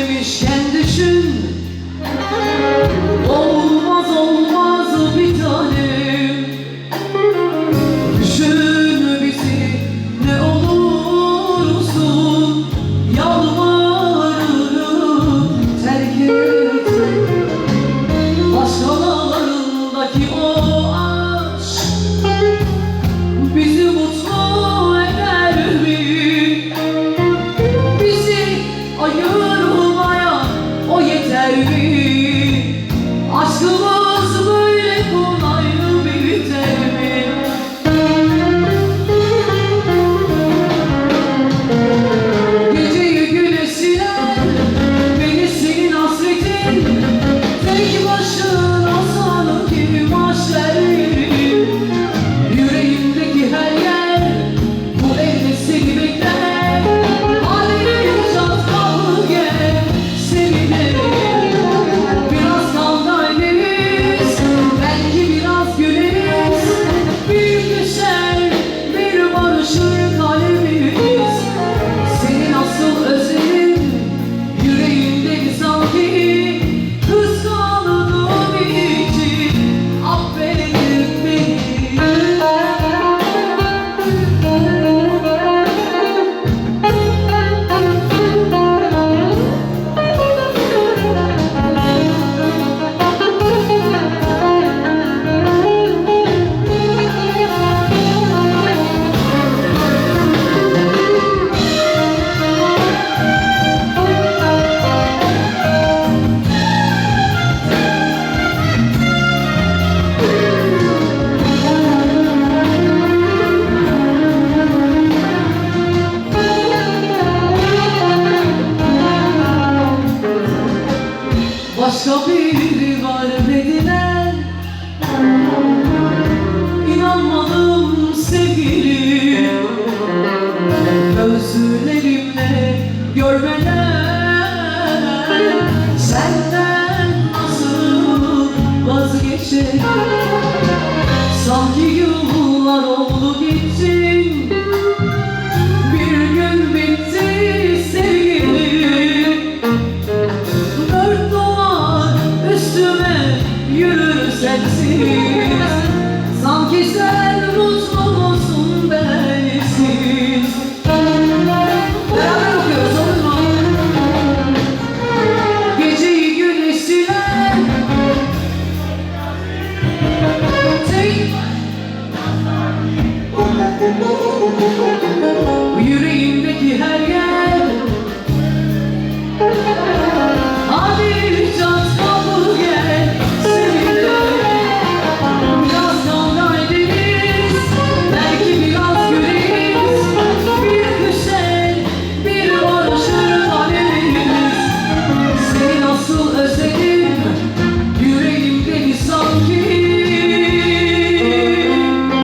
demişken düşün. Olmaz olmaz bir tanem. Düşün bizi ne olursun. Yalvarırım terk et. Başkalarındaki o sevgilim Gözlerimle görmeden Senden nasıl vazgeçerim Sanki yıllar oldu gittin Oh,